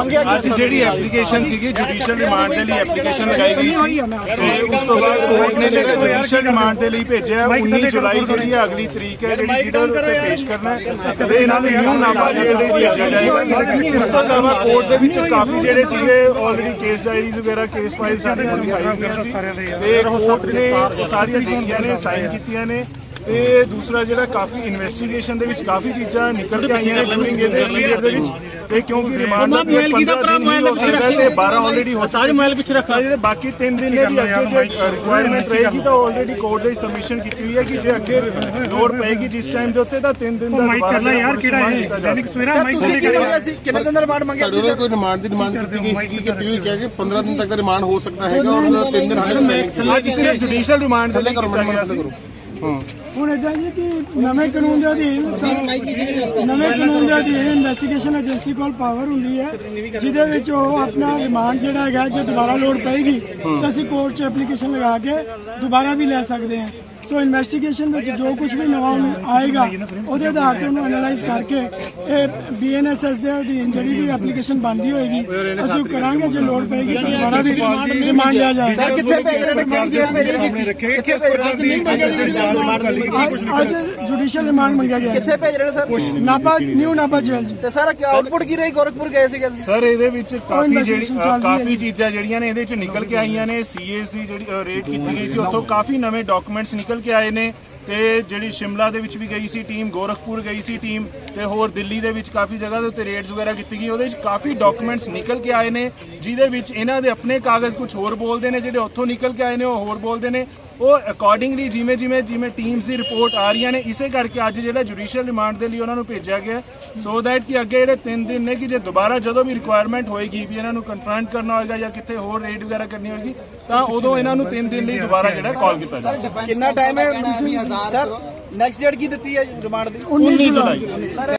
ਮੰਗਿਆ ਅੱਜ ਜਿਹੜੀ ਐਪਲੀਕੇਸ਼ਨ ਸੀਗੀ ਜੁਡੀਸ਼ੀਅਲ ਰਿਮਾਂਡ ਦੇ ਲਈ ਐਪਲੀਕੇਸ਼ਨ ਲਗਾਈ ਗਈ ਸੀ। ਤੇ ਉਸ ਤੋਂ ਬਾਅਦ ਕੋਰਟ ਨੇ ਜਿਹੜਾ ਜੁਡੀਸ਼ੀਅਲ ਰਿਮਾਂਡ ਦੇ ਲਈ ਭੇਜਿਆ 19 ਜੁਲਾਈ ਜਿਹੜੀ ਹੈ ਅਗਲੀ ਤਰੀਕ ਹੈ, ਜਿਹੜੀ ਜਿਹਦੇ ਉੱਤੇ ਪੇਸ਼ ਕਰਨਾ ਹੈ। ਤੇ ਇਹਨਾਂ ਨੂੰ ਨਿਊ ਨਾਮਾ ਜੇਲ੍ਹ ਦੇ ਭੇਜਿਆ ਜਾਏਗਾ। ਉਸ ਤੋਂ ਇਲਾਵਾ ਕੋਰਟ ਦੇ ਵਿੱਚ ਕਾਫੀ ਜਿਹੜੇ ਸੀਗੇ ਆਲਰੇਡੀ ਕੇਸ ਡਾਇਰੀਜ਼ ਵਗੈਰਾ ਕੇਸ ਫਾਈਲ ਸਾਰੀਆਂ ਦਿਖਾਈ ਸੀ। ਤੇ ਕੋਰਟ ਨੇ ਸਾਰੀਆਂ ਦੇਖੀਆਂ ਨੇ ਸਾਈਨ ਕੀਤੀਆਂ ਨੇ। ਤੇ ਦੂਸਰਾ ਜਿਹੜਾ ਕਾਫੀ ਇਨਵੈਸਟੀਗੇਸ਼ਨ ਦੇ ਵਿੱਚ ਕਾਫੀ ਚੀਜ਼ਾਂ ਨਿਕਲ ਕੇ ਆਈਆਂ ਨੇ ਡਿਊਰਿੰਗ ਇਹਦੇ ਪੀਰੀਅਡ ਦੇ ਵਿੱਚ। ਤੇ ਕਿਉਂਕਿ ਰਿਮਾਂਡ ਦਾ ਪੀਰੀਅਡ 15 ਦਿਨ ਹੀ ਸਕਦਾ ਤੇ 12 ਆਲਰੇਡੀ ਹੋ ਸਾਜ ਮੋਬਾਈਲ ਪਿੱਛੇ ਰੱਖਾ ਜਿਹੜੇ ਬਾਕੀ 3 ਦਿਨ ਨੇ ਵੀ ਅੱਗੇ ਜੇ ਰਿਕੁਆਇਰਮੈਂਟ ਰਹੇਗੀ ਤਾਂ ਆਲਰੇਡੀ ਕੋਰਟ ਦੇ ਸਬਮਿਸ਼ਨ ਕੀਤੀ ਹੋਈ ਹੈ ਕਿ ਜੇ ਅੱਗੇ ਲੋੜ ਪਏਗੀ ਜਿਸ ਟਾਈਮ ਦੇ ਉੱਤੇ ਤਾਂ 3 ਦਿਨ ਦਾ ਦੁਬਾਰਾ ਜਿਹੜਾ ਯਾਰ ਕਿਹੜਾ ਹੈ ਸਰ ਤੁਸੀਂ ਕੀ ਮੰਗਿਆ ਸੀ ਕਿੰਨੇ ਦਿਨ ਦਾ ਰਿਮਾਂਡ ਮੰਗਿਆ? ਵੱਲੋਂ ਕੋਈ ਰਿਮਾਂਡ ਦੀ ਡਿਮਾਂਡ ਕੀਤੀ ਗਈ ਸੀ ਕਿ ਤੁਸੀਂ ਕਹਿ ਕੇ 15 ਦਿਨ ਤੱਕ ਦਾ ਰਿਮਾਂਡ ਹੋ ਸਕਦਾ ਹੈਗਾ ਔਰ 3 ਦਿਨ ਅੱਜ ਸਿਰਫ ਜੁਡੀਸ਼ੀਅਲ ਰਿਮਾਂਡ ਦੇ ਲਈ ਕੀਤਾ ਗਿਆ ਸੀ। ਹੁਣ ਇਦਾਂ ਜੀ ਕਿ ਨਵੇਂ ਕਾਨੂੰਨ ਦੇ ਅਧੀਨ ਨਵੇਂ ਕਾਨੂੰਨ ਦੇ ਅਧੀਨ ਇਨਵੈਸਟੀਗੇਸ਼ਨ ਏਜੰਸੀ ਕੋਲ ਪਾਵਰ ਹੁੰਦੀ ਹੈ ਜਿਹਦੇ ਵਿੱਚ ਉਹ ਆਪਣਾ ਰਿਮਾਂਡ ਜਿਹੜਾ ਹੈਗਾ ਜੇ ਦੁਬਾਰਾ ਲੋੜ ਪਏਗੀ ਤਾਂ ਅਸੀਂ ਕੋਰਟ 'ਚ ਐਪਲੀਕੇਸ਼ਨ ਲਗਾ ਕੇ ਦੁਬਾਰਾ ਵੀ ਲੈ ਸਕਦੇ ਹਾਂ। ਸੋ ਇਨਵੈਸਟੀਗੇਸ਼ਨ ਵਿੱਚ ਜੋ ਕੁਝ ਵੀ ਨਵਾਂ ਆਏਗਾ ਉਹਦੇ ਆਧਾਰ ਤੇ ਉਹਨੂੰ ਐਨਾਲਾਈਜ਼ ਕਰਕੇ ਇਹ ਬੀਐਨਐਸਐਸ ਦੇ ਅਧੀਨ ਜਿਹੜੀ ਵੀ ਐਪਲੀਕੇਸ਼ਨ ਬੰਦੀ ਹੋਏਗੀ ਅਸੀਂ ਕਰਾਂਗੇ ਜੇ ਲੋੜ ਪਏਗੀ ਤਾਂ ਦੁਬਾਰਾ ਵੀ ਰਿਮਾਂਡ ਲਿਆ ਜਾਏਗਾ ਕਿੱਥੇ ਭੇਜ ਰਹੇ ਨੇ? ਕਿਹੜੀ ਜੇਲ੍ਹ ਭੇਜ ਰਹੇ ਨੇ? ਕਿੱਥੇ ਅੱਜ- ਜੁਡੀਸ਼ੀਅਲ ਰਿਮਾਂਡ ਮੰਗਿਆ ਗਿਆ। ਕਿੱਥੇ ਭੇਜ ਰਹੇ ਨੇ ਸਰ? ਨਾਪਾ ਨਿਊ ਨਾਪਾ ਜੇਲ੍ਹ ਜੀ। ਤੇ ਸਰ ਕੀ ਆਊਟਪੁੱਟ ਕੀ ਰਹੀ? ਗੋਰਖਪੁਰ ਗਏ ਸੀਗੇ ਤੁਸੀਂ? ਸਰ ਇਹਦੇ ਵਿੱਚ ਕਾਫੀ ਜਿਹੜੀ ਕਾਫੀ ਚੀਜ਼ਾਂ ਜਿਹੜੀਆਂ ਨੇ ਇਹਦੇ ਵਿੱਚ ਨਿਕਲ ਕੇ ਆਈਆਂ ਨੇ। ਸੀਏਸ ਦੀ ਜਿਹੜੀ ਰੇਟ ਕੀਤੀ ਗਈ ਸੀ ਉੱਥੋਂ ਕਾਫੀ ਨਵੇਂ ਡਾਕੂਮੈਂਟਸ ਨਿਕਲ ਕੇ ਆਏ ਨੇ ਤੇ ਜਿਹੜੀ ਸ਼ਿਮਲਾ ਦੇ ਵਿੱਚ ਵੀ ਗਈ ਸੀ ਟੀਮ, ਗੋਰਖਪੁਰ ਗਈ ਸੀ ਟੀਮ ਤੇ ਹੋਰ ਦਿੱਲੀ ਦੇ ਵਿੱਚ ਕਾਫੀ ਜਗ੍ਹਾ ਦੇ ਉੱਤੇ ਰੇਡਸ ਵਗੈਰਾ ਕੀਤੀ ਗਈ। ਉਹਦੇ ਵਿੱਚ ਕਾਫੀ ਡਾਕੂਮੈਂਟਸ ਨਿਕਲ ਕੇ ਆਏ ਨੇ, ਜਿਹਦੇ ਵਿੱਚ ਇਹਨਾਂ ਦੇ ਆਪਣੇ ਕਾਗਜ਼ ਕੁਝ ਹੋਰ ਬੋਲਦੇ ਨੇ, ਜਿਹੜੇ ਉੱਥੋਂ ਨਿਕਲ ਕੇ ਆਏ ਨੇ, ਉਹ ਹੋਰ ਬੋਲਦੇ ਨੇ। ਉਹ ਅਕੋਰਡਿੰਗਲੀ ਜਿਵੇਂ ਜਿਵੇਂ ਜਿਵੇਂ ਟੀਮਸ ਦੀ ਰਿਪੋਰਟ ਆ ਰਹੀਆਂ ਨੇ ਇਸੇ ਕਰਕੇ ਅੱਜ ਜਿਹੜਾ ਜੁਡੀਸ਼ੀਅਲ ਰਿਮਾਂਡ ਦੇ ਲਈ ਉਹਨਾਂ ਨੂੰ ਭੇਜਿਆ ਗਿਆ ਸੋ ਦੈਟ ਕਿ ਅੱਗੇ ਜਿਹੜੇ 3 ਦਿਨ ਨੇ ਕਿ ਜੇ ਦੁਬਾਰਾ ਜਦੋਂ ਵੀ ਰਿਕੁਆਇਰਮੈਂਟ ਹੋਏਗੀ ਵੀ ਇਹਨਾਂ ਨੂੰ ਕਨਫਰੰਟ ਕਰਨਾ ਹੋਏਗਾ ਜਾਂ ਕਿਤੇ ਹੋਰ ਰੇਡ ਵਗੈਰਾ ਕਰਨੀ ਹੋਏਗੀ ਤਾਂ ਉਦੋਂ ਇਹਨਾਂ ਨੂੰ 3 ਦਿਨ ਲਈ ਦੁਬਾਰਾ ਜਿਹੜਾ ਕਾਲ ਕੀਤਾ ਜਾਏਗਾ। ਕਿੰਨਾ ਟਾਈਮ ਹੈ? ਸਰ ਨੈਕਸਟ ਡੇਟ ਕੀ ਦਿੱਤੀ ਹੈ ਰਿਮਾਂਡ ਦੀ? 19 ਜੁਲਾਈ। ਸਰ